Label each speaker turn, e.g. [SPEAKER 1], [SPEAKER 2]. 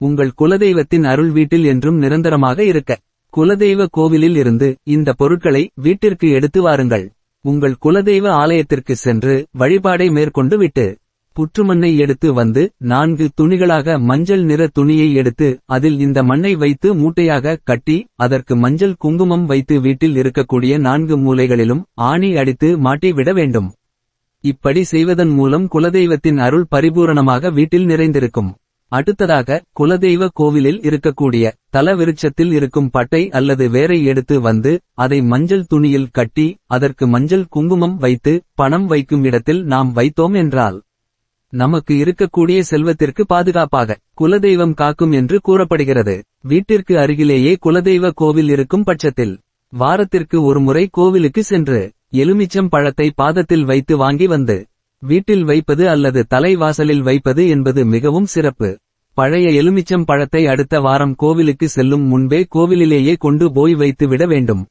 [SPEAKER 1] உங்கள் குலதெய்வத்தின் அருள் வீட்டில் என்றும் நிரந்தரமாக இருக்க. குலதெய்வ கோவிலில் இருந்து இந்த பொருட்களை வீட்டிற்கு எடுத்து வாருங்கள். உங்கள் குலதெய்வ ஆலயத்திற்கு சென்று வழிபாடை மேற்கொண்டு விட்டு புற்றுமண்ணை எடுத்து வந்து நான்கு துணிகளாக மஞ்சள் நிற துணியை எடுத்து அதில் இந்த மண்ணை வைத்து மூட்டையாக கட்டி அதற்கு மஞ்சள் குங்குமம் வைத்து வீட்டில் இருக்கக்கூடிய நான்கு மூலைகளிலும் ஆணி அடித்து மாட்டி விட வேண்டும். இப்படி செய்வதன் மூலம் குலதெய்வத்தின் அருள் பரிபூரணமாக வீட்டில் நிறைந்திருக்கும். அடுத்ததாக குலதெய்வ கோவிலில் இருக்கக்கூடிய தல விருட்சத்தில் இருக்கும் பட்டை அல்லது வேரை எடுத்து வந்து அதை மஞ்சள் துணியில் கட்டி அதற்கு மஞ்சள் குங்குமம் வைத்து பணம் வைக்கும் இடத்தில் நாம் வைத்தோம் என்றால் நமக்கு இருக்கக்கூடிய செல்வத்திற்கு பாதுகாப்பாக குலதெய்வம் காக்கும் என்று கூறப்படுகிறது. வீட்டிற்கு அருகிலேயே குலதெய்வ கோவில் இருக்கும் பட்சத்தில் வாரத்திற்கு ஒருமுறை கோவிலுக்கு சென்று எலுமிச்சம் பழத்தை பாதத்தில் வைத்து வாங்கி வந்து வீட்டில் வைப்பது அல்லது தலைவாசலில் வைப்பது என்பது மிகவும் சிறப்பு. பழைய எலுமிச்சம் பழத்தை அடுத்த வாரம் கோவிலுக்கு செல்லும் முன்பே கோவிலிலேயே கொண்டு போய் வைத்து விட வேண்டும்.